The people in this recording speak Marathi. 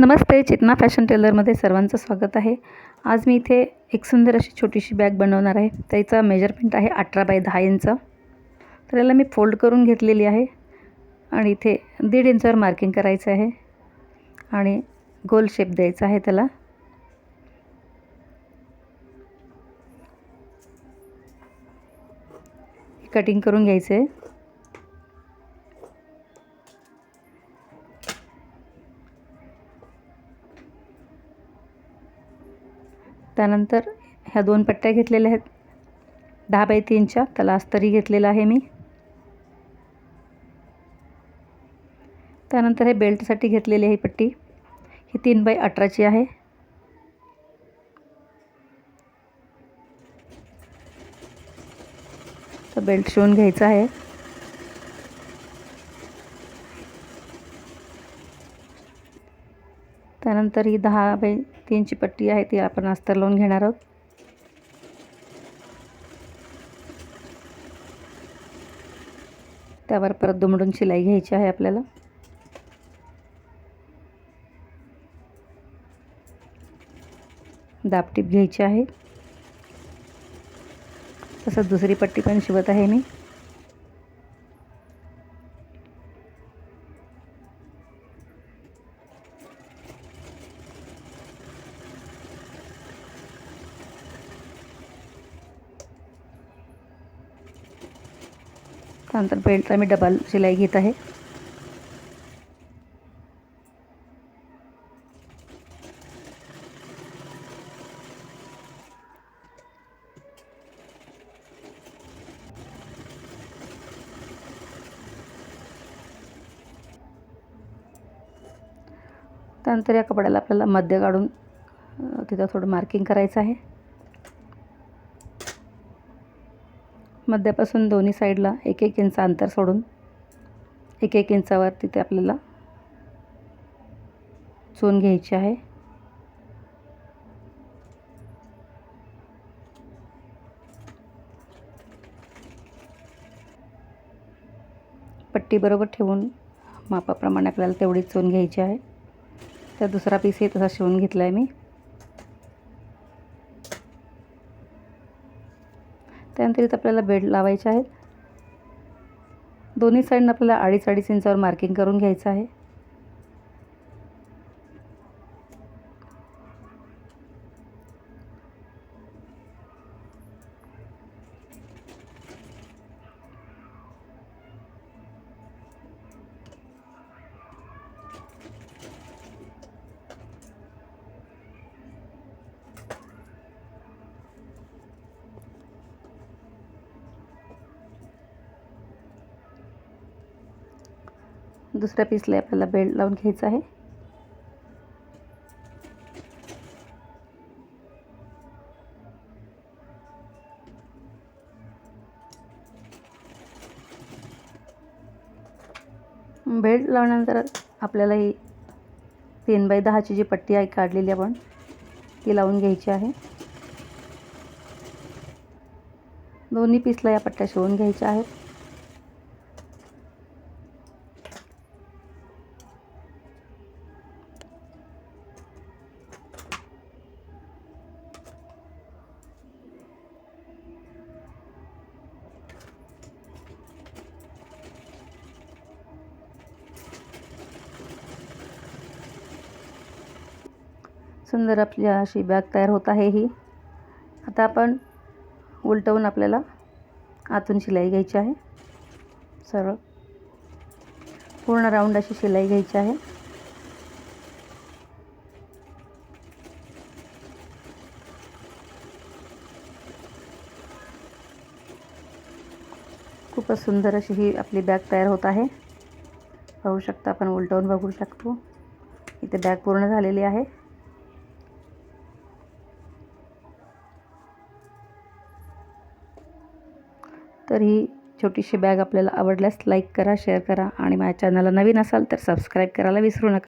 नमस्ते चेतना फॅशन टेलरमध्ये सर्वांचं स्वागत आहे. आज मी इथे एक सुंदर अशी छोटीशी बॅग बनवणार आहे. त्याचा मेजरमेंट आहे अठरा बाय दहा इंच. तर याला मी फोल्ड करून घेतलेली आहे. आणि इथे दीड इंचावर मार्किंग करायचं आहे. आणि गोल शेप द्यायचा आहे त्याला. कटिंग करून घ्यायचं आहे. त्यानंतर ह्या दोन पट्ट्या घेतलेल्या आहेत. दहा बाय तीनच्या त्याला अस्तरी घेतलेला आहे मी. त्यानंतर हे बेल्टसाठी घेतलेली आहे पट्टी. ही तीन बाय अठराची आहे. तर बेल्ट शिवून घ्यायचा आहे. त्यानंतर ही दहा बाय तीनची पट्टी आहे ती आपण अस्तर लावून घेणार आहोत. त्यावर परत दुमडून शिलाई घ्यायची आहे आपल्याला. दापटीप घ्यायची आहे. तसंच दुसरी पट्टी पण शिवत आहे मी. त्यानंतर पेंटचा मी डबल शिलाई घेत आहे. त्यानंतर या कपड्याला आपल्याला मध्य काढून तिथं थोडं मार्किंग करायचं आहे. मध्यापासून दोन्ही साईडला एक एक इंच अंतर सोडून एक एक इंचावर तिथे आपल्याला चून घ्यायची आहे. पट्टी बरोबर ठेवून मापाप्रमाणे आपल्याला तेवढीच चून घ्यायची आहे. तर दुसरा पीसही तसा शिवून घेतला आहे मी. त्यानंतर इथं आपल्याला बेड लावायचे आहेत. दोन्ही साईडनं आपल्याला अडीच अडीच इंचावर मार्किंग करून घ्यायचं आहे. दुसऱ्या पीसला आपल्याला बेल्ट लावून घ्यायचा आहे. बेल्ट लावल्यानंतर आपल्याला ही तीन बाय दहाची जी पट्टी आहे काढलेली आपण ती लावून घ्यायची आहे. दोन्ही पीसला या पट्ट्या शिवून घ्यायच्या आहेत. सुंदर आपली अशी बॅग तयार होत आहे ही. आता आपण उलटवून आपल्याला आतून शिलाई घ्यायची आहे. सरळ. पूर्ण राऊंड अशी शिलाई घ्यायची आहे. खूपच सुंदर अशी ही आपली बॅग तयार होत आहे. पाहू शकता आपण उलटवून बघू शकतो. इथे बॅग पूर्ण झालेली आहे. तर ही छोटीशी बॅग आपल्याला आवडल्यास लाईक करा शेअर करा आणि माझ्या चॅनलला नवीन असाल तर सबस्क्राईब करायला विसरू नका.